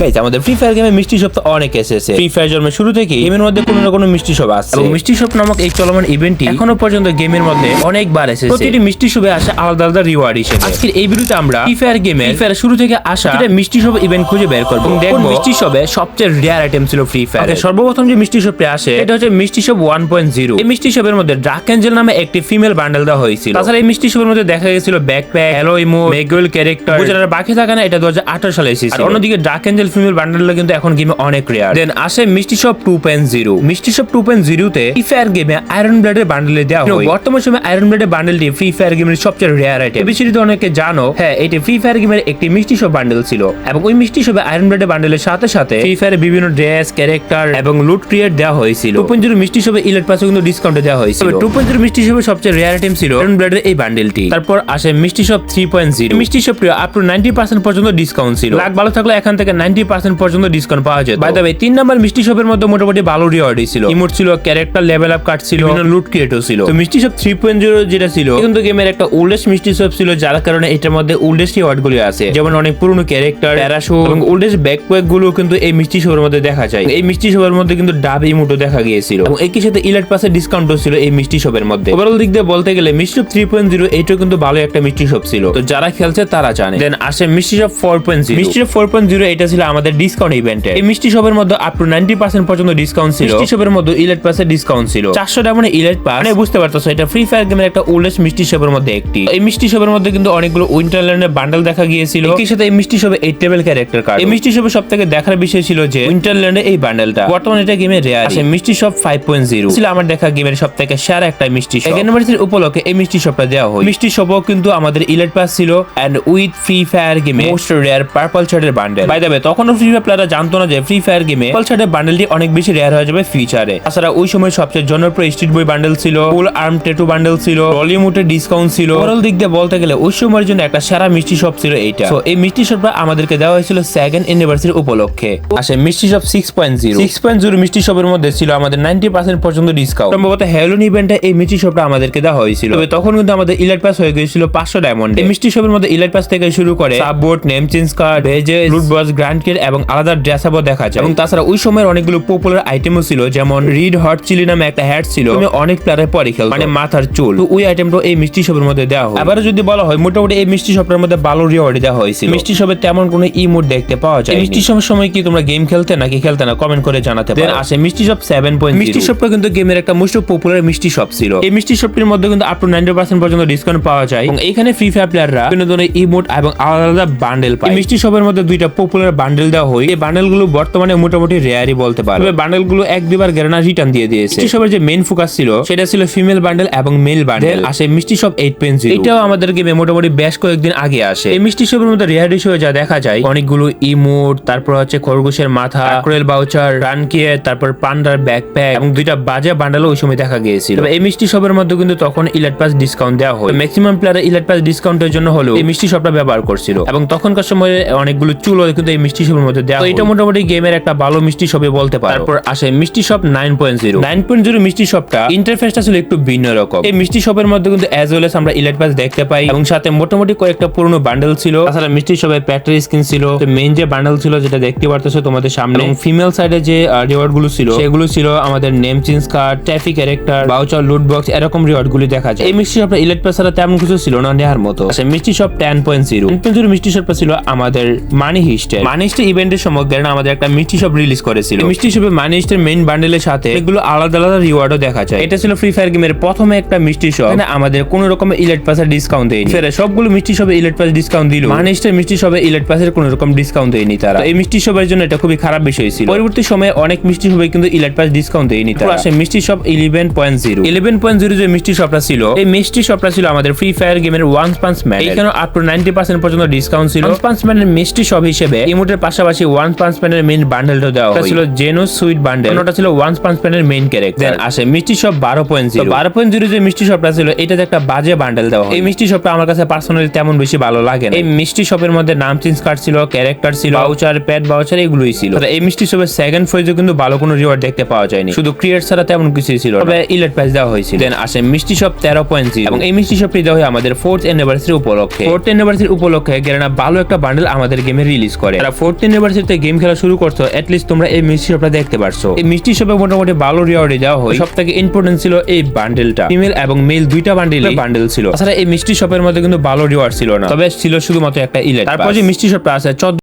Guys আমাদের free fire গেমে মিষ্টি শপ তো অনেক এসেছে। ফ্রি ফায়ার জন্মের শুরু থেকে গেমের মধ্যে কোনো না কোনো মিষ্টি শপ আছে। এবং মিষ্টি শপ নামক এই চলমান ইভেন্টটি এখনও পর্যন্ত গেমের মধ্যে অনেকবার এসেছে। প্রতিটি মিষ্টি শপে আসে আলাদা আলাদা রিওয়ার্ড হিসেবে। আজকের এই ভিডিওতে আমরা ফ্রি ফায়ার গেমে ফ্রি ফায়ার শুরু থেকে আসা একটা মিষ্টি শপ ইভেন্ট খুঁজে বের করব। এবং দেখব মিষ্টি শপে সবচেয়ে রেয়ার আইটেম ছিল ফ্রি ফায়ার সর্বপ্রথম যে মিষ্টি শপে আসে এটা হচ্ছে মিষ্টি শপ ওয়ান পয়েন্ট জিরো এই মিষ্টি শপের মধ্যে ড্রাক এঞ্জেল নামে একটি ফিমেল বান্ডেল দেওয়া হয়েছিল। তাছাড়া এই মিষ্টি শপের মধ্যে দেখা গেছিল backpack hello emo Miguel character গুজরাটের বাকি থাকে না এটা দু হাজার আঠারো সালে এসেছে অন্যদিকে ডার্ক এঞ্জেল ফিমেল বান্ডেলটা কিন্তু এখন গেমে অনেক রেয়ার দেন আসে mystery shop two point zero mystery shop two point জিরোতে ফ্রি ফায়ার গেমে আয়রন ব্লেডের বান্ডেলে দেওয়া হয়। বর্তমান সময় আয়রন ব্লেডের বান্ডেলটি ফ্রি ফায়ার গেমের সবচেয়ে রেয়ার আইটেম বিশেষত অনেকে জানো হ্যাঁ এটি ফ্রি ফায়ার গেমের একটি মিষ্টি শপ বান্ডেল ছিল। এবং ওই মিষ্টি শপে আয়রন ব্লেডের বান্ডেলের সাথে সাথে ফ্রি ফায়ারের বিভিন্ন ড্রেস ক্যারেক্টার এবং লুট ক্রিয়েট দেওয়া হয়েছিল। টু পয়েন্ট জিরো মিষ্টি শপে ইলেট পাশে কিন্তু ডিসকাউন্টে দেওয়া হয়েছিল। টু পয়েন্ট জিরো মিষ্টি শপে সবচেয়ে রেয়ার আইটেম ছিল আয়রন ব্লেডের এই বান্ডেলটি তারপর আসে mystery shop three point zero mystery shop up to ninety percent পর্যন্ত ডিসকাউন্ট ছিল। লাখ ভালো থাকলে এখান থেকে নাইনটি পার্সেন্ট পর্যন্ত ডিসকাউন্ট পাওয়া যেত বাই দ্য ওয়ে তিন নাম্বার মিষ্টি শপের মধ্যে মোটামুটি ভালো রিওয়ার্ডই ছিল ইমোট ছিল ক্যারেক্টার লেভেল আপ কার্ড ছিল লুট ক্রিয়েটও ছিল তো মিষ্টি শপ থ্রি পয়েন্ট জিরো যেটা ছিল কিন্তু গেমের একটা ওল্ডেস্ট মিষ্টি শপ ছিল যার কারণে এটার মধ্যে ওল্ডেস্ট রিওয়ার্ড গুলি আছে যেমন অনেক পুরনো ক্যারেক্টার প্যারাশো এবং ওল্ডেস্ট ব্যাকপ্যাকগুলো কিন্তু এই মিষ্টি শপের মধ্যে দেখা যায় এই মিষ্টি শপের মধ্যে কিন্তু ডাব ইমোটও দেখা গিয়েছিল এবং একই সাথে ইলেট পাসে ডিসকাউন্টও ছিল এই মিষ্টি শপের মধ্যে ওভারঅল দিক দিয়ে বলতে গেলে মিষ্টি শপ থ্রি পয়েন্ট জিরো এইটাও কিন্তু ভালো একটা মিষ্টি শপ ছিল তো যারা খেলছে তারা জানে দেন আসে mystery shop four point zero mystery shop four point zero এটা ছিল আমাদের ডিসকাউন্ট ইভেন্টে এই মিষ্টি শপের মধ্যে আপ টু নাইনটি পার্সেন্ট পর্যন্ত ডিসকাউন্ট ছিল। মিষ্টি শপের মধ্যে ইলেট পাসে ডিসকাউন্ট ছিল। চারশো ডায়মন্ড ইলেট পাস মানে বুঝতে পারতেছো এটা ফ্রি ফায়ার গেমের একটা ওল্ডেস্ট মিষ্টি শপের মধ্যে একটি। এই মিষ্টি শপের মধ্যে কিন্তু অনেকগুলো উইন্টারল্যান্ডের বান্ডেল দেখা গিয়েছিল। একই সাথে এই মিষ্টি শপে এইট লেভেল ক্যারেক্টার কার্ড এই মিষ্টি শপে সব থেকে দেখার বিষয় ছিল যে উইন্টার উইন্টারল্যান্ডে এই বান্ডেলটা বর্তমানে এটা গেমে রেয়ার আছে মিষ্টি শপ ফাইভ পয়েন্ট জিরো ছিল আমার দেখা গেমের সব থেকে সেরা একটা মিষ্টি শপ ইউনিভার্সিটির উপলক্ষে এই মিষ্টি শপটা দেওয়া হয়। মিষ্টি শপও কিন্তু আমাদের ইলেট পাস ছিল। এন্ড উইথ ফ্রি ফায়ার গেমে মোস্ট রেয়ার পার্পল শার্টের বান্ডেল বাই দ্য তখনও ফ্রি ফায়ার প্লেয়াররা জানতো না যে ফ্রি ফায়ার গেমে পার্পল শার্টের বান্ডেলটি অনেক বেশি রেয়ার হয়ে যাবে ফিউচারে তাছাড়া ওই সময় সবচেয়ে জনপ্রিয় স্ট্রিট বই বান্ডেল ছিল ফুল আর্ম টেটু বান্ডেল ছিল বলিউডের ডিসকাউন্ট ছিল। ওভারঅল দিক দিয়ে বলতে গেলে ওই সময়ের জন্য একটা সেরা মিষ্টি শপ ছিল এইটা। তো এই মিষ্টি শপটা আমাদেরকে দেওয়া হয়েছিল সেকেন্ড ইউনিভার্সিটির উপলক্ষে। আসে mystery shop six point zero six point zero mystery শপের মধ্যে ছিল আমাদের নাইনটি পার্সেন্ট পর্যন্ত ডিসকাউন্ট সম্ভবত হ্যালোন ইভেন্টে এই মিষ্টি শপটা আমাদেরকে দেওয়া হয়েছিল। তবে তখন কিন্তু আমাদের ইলাইট পাস হয়ে গিয়েছিল পাঁচশো ডায়মন্ড এই মিষ্টি শপের মধ্যে ইলাইট পাস থেকে শুরু করে সাববোর্ড নেম চেঞ্জ কার্ড ভেজে রুট বস গ্র্যান্ড কিট এবং আলাদা ড্রেস আপও দেখা যায় এবং তাছাড়া ওই সময়ের অনেকগুলো পপুলার আইটেমও ছিল যেমন রিড হট চিলি নামে একটা হ্যাট ছিল। তুমি অনেক প্লেয়ারের পরে খেল মানে মাথার চুল। তো ওই আইটেমটা এই মিষ্টি শপের মধ্যে দেওয়া হয় আবার যদি বলা হয় মোটামুটি এই মিষ্টি শপের মধ্যে ভালো রিওয়ার্ড দেওয়া হয়েছিল। মিষ্টি শপে তেমন কোনো ইমোট দেখতে পাওয়া যায় মিষ্টি শপের সময় কি তোমরা গেম খেলতে নাকি খেলতে না? কমেন্ট করে জানাতে পারো। আসে মিষ্টি শপ সেভেন পয়েন্ট মিষ্টি শপটা কিন্তু গেমের একটা মোস্ট পপুলার মিষ্টি শপ ছিল। এই মিষ্টি শপটির মধ্যে কিন্তু আপ টু নাইনটি পার্সেন্ট পর্যন্ত ডিসকাউন্ট পাওয়া যায়। এবং এখানে ফ্রি ফায়ার প্লেয়াররা বিভিন্ন ধরনের ইমোট এবং আলাদা আলাদা বান্ডেল পায়। এই মিষ্টি শপের মধ্যে দুইটা পপুলার বান্ডেল দেওয়া হয় এই বান্ডেলগুলো বর্তমানে মোটামুটি রেয়ারই বলতে পারো। তবে বান্ডেলগুলো এক দুবার গ্যারানা রিটার্ন দিয়ে দিয়েছে। শপের যে মেইন ফোকাস ছিল সেটা ছিল ফিমেল বান্ডেল এবং মেল বান্ডেল আসে মিষ্টি শপ এইট পেন এটাও আমাদের গেমে মোটামুটি বেশ কয়েকদিন আগে আসে। এই মিষ্টি শপের মধ্যে রেয়ার হিসেবে যা দেখা যায় অনেকগুলো ইমোট তারপর হচ্ছে খরগোশের মাথা ক্রেল বাউচার রানকিয়ে তারপর পান্ডার ব্যাকপ্যাক এবং দুইটা বাজে বান্ডালও ওই সময় দেখা গিয়েছিল। তবে এই মিষ্টি শপের মধ্যে কিন্তু তখন ইলেট পাস ডিসকাউন্ট দেওয়া হয়। ম্যাক্সিমাম প্লেয়ার ইলেট পাস ডিসকাউন্টের জন্য হলেও এই মিষ্টি শপটা ব্যবহার করছিল। এবং তখনকার সময়ে অনেকগুলো চুলও কিন্তু এই মিষ্টি শপের মধ্যে দেওয়া এটা মোটামুটি গেমের একটা ভালো মিষ্টি শপে বলতে পারো। তারপর আসে মিষ্টি shop nine point zero. Nine point zero মিষ্টি শপটা ইন্টারফেসটা ছিল একটু ভিন্ন রকম। এই মিষ্টি শপের মধ্যে কিন্তু অ্যাজ ওয়েল এস আমরা ইলেট পাস দেখতে পাই এবং সাথে মোটামুটি কয়েকটা পুরনো বান্ডেল ছিল। তাছাড়া মিষ্টি শপের প্যাটারি স্কিন ছিল। মেইন যে বান্ডেল ছিল যেটা দেখতে পারতেছো তোমাদের সামনে। এবং ফিমেল সাইডে যে রিওয়ার্ডগুলো ছিল সেগুলো ছিল আমাদের name change card traffic character voucher loot box এরকম রিওয়ার্ড গুলি দেখা যায়। এই মিষ্টি শপটা ইলেট পাস ছাড়া তেমন কিছু ছিল না নেওয়ার মতো। আচ্ছা মিষ্টি শপ টেন পয়েন্ট জিরো মিষ্টি শপটা ছিল আমাদের মানি হিস্টের মানি হিস্টের ইভেন্টের সময় গ্যারেন আমাদের একটা মিষ্টি শপ রিলিজ করেছিল মিষ্টি শপে মানি হিস্টের মেইন বান্ডেলের সাথে এগুলো আলাদা আলাদা রিওয়ার্ডও দেখা যায় এটা ছিল ফ্রি ফায়ার গেমের প্রথমে একটা মিষ্টি শপ এখানে আমাদের কোন রকমের ইলেট পাসের ডিসকাউন্ট দেয়নি ফেরে সবগুলো মিষ্টি শপে ইলেট পাস ডিসকাউন্ট দিল মানি মিষ্টি শপে ইলেট পাসের কোন রকম ডিসকাউন্ট দেয়নি তারা এই মিষ্টি শপের জন্য এটা খুবই খারাপ বিষয় ছিল পরবর্তী সময়ে অনেক মিষ্টি শপে কিন্তু ইলেট পাস ডিসকাউন্ট দেয়নি তারা আসে mystery shop eleven point zero eleven point zero যে মিষ্টি শপটা ছিল এই মিষ্টি শপটা ছিল আমাদের ফ্রি ফায়ার গেমের ওয়ান পাঞ্চ ম্যান এখানে আপ টু নাইনটি পার্সেন্ট পর্যন্ত ডিসকাউন্ট ছিল ওয়ান পাঞ্চ ম্যানের মিষ্টি শপ হিসেবে ইমোটের পাশাপাশি ওয়ান পাঞ্চ ম্যানের মেইন বান্ডেলটা দেওয়া হয়। ছিল জেনো সুইট বান্ডেল ওটা ছিল ওয়ান পাঞ্চ ম্যানের মেইন ক্যারেক্টার দেন আসে মিষ্টি শপ বারো পয়েন্ট জিরো বারো পয়েন্ট জিরো যে মিষ্টি শপটা ছিল এটাতে একটা বাজে বান্ডেল দেওয়া এই মিষ্টি শপটা আমার কাছে পার্সোনালি তেমন বেশি ভালো লাগে না। এই মিষ্টি শপের মধ্যে নাম চেঞ্জ কার্ড ছিল ক্যারেক্টার ছিল বাউচার প্যাড বাউচার এগুলোই ছিল। এই মিষ্টি শপের সেকেন্ড ফেজে কিন্তু ভালো কোনো রিওয়ার্ড দেখতে পাওয়া যায়নি। শুধু ক্রিয়েট ছাড়া তেমন কিছুই ছিল তবে ইলেট প্রাইস দেওয়া হয়েছিল। দেন আসে মিষ্টি শপ তেরো পয়েন্ট জিরো এবং এই মিষ্টি শপটি দেওয়া হয় আমাদের ফোর্থ অ্যানিভার্সারি উপলক্ষে। ফোর্থ অ্যানিভার্সারি উপলক্ষে গেরেনা ভালো একটা বান্ডেল আমাদের গেমে রিলিজ করে। তারা ফোর্থ ইউনিভার্সিটিতে গেম খেলা শুরু করছ এটলিস্ট তোমরা এই মিষ্টি শপটা দেখতে পারছ। এই মিষ্টি শপে মোটামুটি ভালো রিওয়ার্ডে দেওয়া হয়। সব থেকে ইম্পর্টেন্ট ছিল এই বান্ডেলটা ফিমেল এবং মেল দুইটা বান্ডেল বান্ডেল ছিল। তাছাড়া এই মিষ্টি শপের মধ্যে কিন্তু ভালো রিওয়ার্ড ছিল না। তবে ছিল শুধুমাত্র একটা ইলেট তারপর যে মিষ্টি শপটা আছে চোদ্দ